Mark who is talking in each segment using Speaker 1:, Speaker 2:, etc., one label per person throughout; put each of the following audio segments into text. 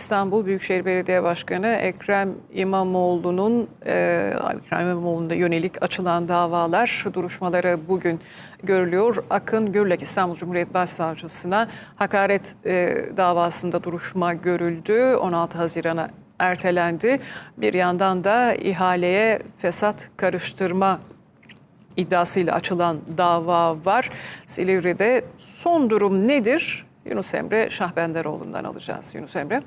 Speaker 1: İstanbul Büyükşehir Belediye Başkanı Ekrem İmamoğlu'nun e, Ekrem İmamoğlu'na yönelik açılan davalar duruşmaları bugün görülüyor. Akın Gürlek İstanbul Cumhuriyet Başsavcısına hakaret e, davasında duruşma görüldü. 16 Haziran'a ertelendi. Bir yandan da ihaleye fesat karıştırma iddiasıyla açılan dava var. Silivri'de son durum nedir? Yunus Emre Şahbenderoğlu'ndan alacağız. Yunus Emre.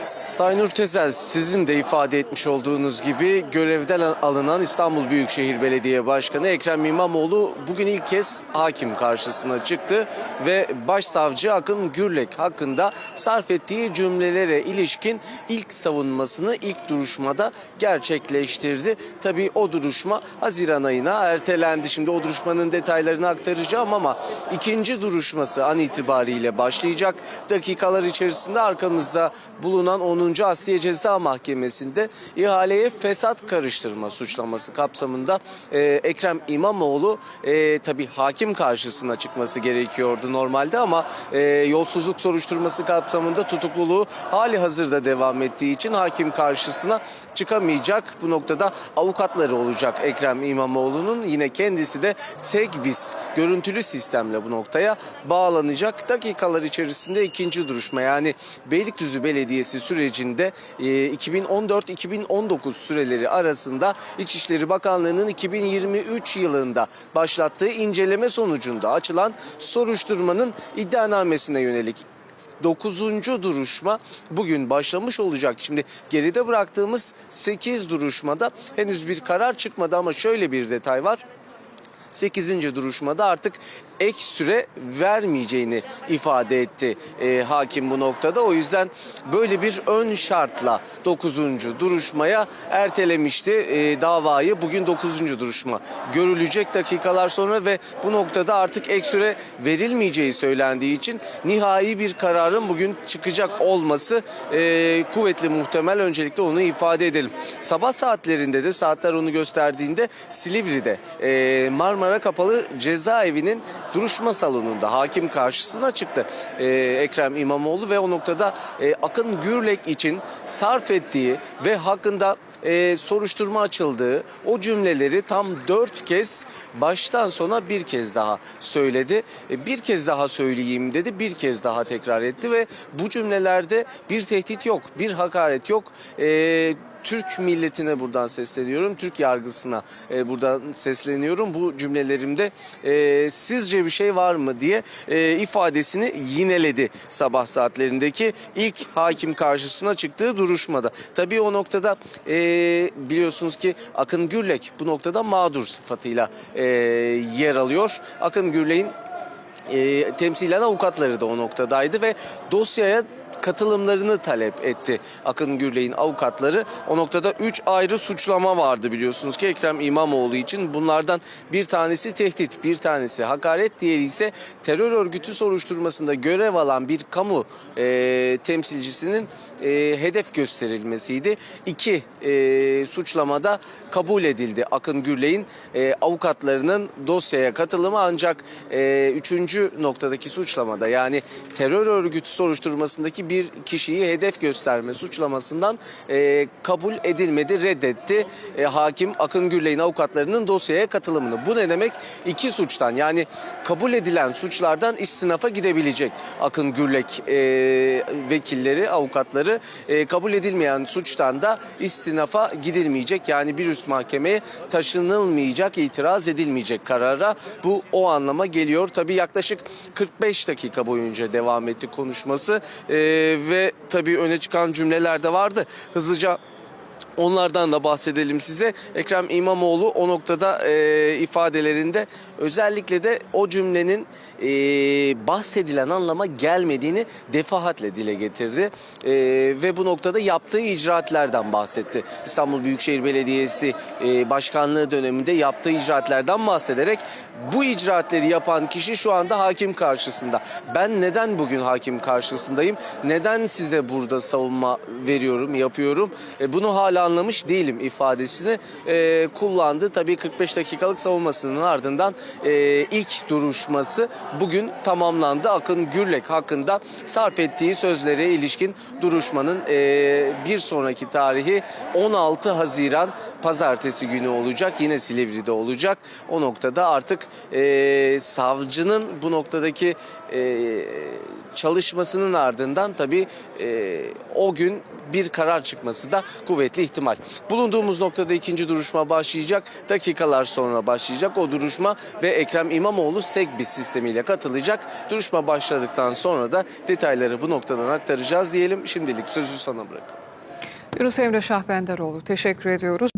Speaker 2: Sayın Ürtezel sizin de ifade etmiş olduğunuz gibi görevden alınan İstanbul Büyükşehir Belediye Başkanı Ekrem İmamoğlu bugün ilk kez hakim karşısına çıktı ve Başsavcı Akın Gürlek hakkında sarf ettiği cümlelere ilişkin ilk savunmasını ilk duruşmada gerçekleştirdi. Tabii o duruşma Haziran ayına ertelendi. Şimdi o duruşmanın detaylarını aktaracağım ama ikinci duruşması an itibariyle başlayacak. Dakikalar içerisinde arkamızda bulunan 10. Asliye Ceza Mahkemesi'nde ihaleye fesat karıştırma suçlaması kapsamında e, Ekrem İmamoğlu e, tabii hakim karşısına çıkması gerekiyordu normalde ama e, yolsuzluk soruşturması kapsamında tutukluluğu hali hazırda devam ettiği için hakim karşısına çıkamayacak. Bu noktada avukatları olacak Ekrem İmamoğlu'nun. Yine kendisi de SEGBİS görüntülü sistemle bu noktaya bağlanacak. Dakikalar içerisinde ikinci duruşma yani Beylikdüzü Belediyesi sürecinde e, 2014-2019 süreleri arasında İçişleri Bakanlığı'nın 2023 yılında başlattığı inceleme sonucunda açılan soruşturmanın iddianamesine yönelik 9. duruşma bugün başlamış olacak. Şimdi geride bıraktığımız 8 duruşmada henüz bir karar çıkmadı ama şöyle bir detay var. 8. duruşmada artık ek süre vermeyeceğini ifade etti e, hakim bu noktada. O yüzden böyle bir ön şartla 9. duruşmaya ertelemişti e, davayı. Bugün 9. duruşma görülecek dakikalar sonra ve bu noktada artık ek süre verilmeyeceği söylendiği için nihai bir kararın bugün çıkacak olması e, kuvvetli muhtemel. Öncelikle onu ifade edelim. Sabah saatlerinde de saatler onu gösterdiğinde Silivri'de e, Marmara Kapalı Cezaevinin duruşma salonunda hakim karşısına çıktı e, Ekrem İmamoğlu ve o noktada e, Akın Gürlek için sarf ettiği ve hakkında e, soruşturma açıldığı o cümleleri tam dört kez baştan sona bir kez daha söyledi. E, bir kez daha söyleyeyim dedi, bir kez daha tekrar etti ve bu cümlelerde bir tehdit yok, bir hakaret yok. E, Türk milletine buradan sesleniyorum. Türk yargısına e, buradan sesleniyorum. Bu cümlelerimde e, sizce bir şey var mı diye e, ifadesini yineledi sabah saatlerindeki ilk hakim karşısına çıktığı duruşmada. Tabii o noktada e, biliyorsunuz ki Akın Gürlek bu noktada mağdur sıfatıyla e, yer alıyor. Akın Gürlek'in e, temsilen avukatları da o noktadaydı ve dosyaya katılımlarını talep etti Akın Gürley'in avukatları. O noktada 3 ayrı suçlama vardı biliyorsunuz ki Ekrem İmamoğlu için. Bunlardan bir tanesi tehdit, bir tanesi hakaret, diğeri ise terör örgütü soruşturmasında görev alan bir kamu e, temsilcisinin e, hedef gösterilmesiydi. İki e, suçlamada kabul edildi Akın Gürley'in e, avukatlarının dosyaya katılımı ancak e, üçüncü noktadaki suçlamada yani terör örgütü soruşturmasındaki bir kişiyi hedef gösterme suçlamasından e, kabul edilmedi, reddetti e, hakim Akın Gürley'in avukatlarının dosyaya katılımını. Bu ne demek? İki suçtan yani kabul edilen suçlardan istinafa gidebilecek Akın Gürlek e, vekilleri, avukatları e, kabul edilmeyen suçtan da istinafa gidilmeyecek. Yani bir üst mahkemeye taşınılmayacak, itiraz edilmeyecek karara. Bu o anlama geliyor. Tabii yaklaşık 45 dakika boyunca devam etti konuşması E, ve tabii öne çıkan cümleler de vardı. Hızlıca Onlardan da bahsedelim size. Ekrem İmamoğlu o noktada e, ifadelerinde özellikle de o cümlenin e, bahsedilen anlama gelmediğini defahatle dile getirdi. E, ve bu noktada yaptığı icraatlerden bahsetti. İstanbul Büyükşehir Belediyesi e, başkanlığı döneminde yaptığı icraatlerden bahsederek bu icraatleri yapan kişi şu anda hakim karşısında. Ben neden bugün hakim karşısındayım? Neden size burada savunma veriyorum, yapıyorum? E, bunu hala anlamış değilim ifadesini e, kullandı. Tabii 45 dakikalık savunmasının ardından e, ilk duruşması bugün tamamlandı. Akın Gürlek hakkında sarf ettiği sözlere ilişkin duruşmanın e, bir sonraki tarihi 16 Haziran pazartesi günü olacak. Yine Silivri'de olacak. O noktada artık e, savcının bu noktadaki e, çalışmasının ardından tabii e, o gün bir karar çıkması da kuvvetli ihtimal. Bulunduğumuz noktada ikinci duruşma başlayacak. Dakikalar sonra başlayacak o duruşma ve Ekrem İmamoğlu SEGBİ sistemiyle katılacak. Duruşma başladıktan sonra da detayları bu noktadan aktaracağız diyelim. Şimdilik sözü sana bırakalım.
Speaker 1: Yunus Emre Şahbendaroğlu teşekkür ediyoruz.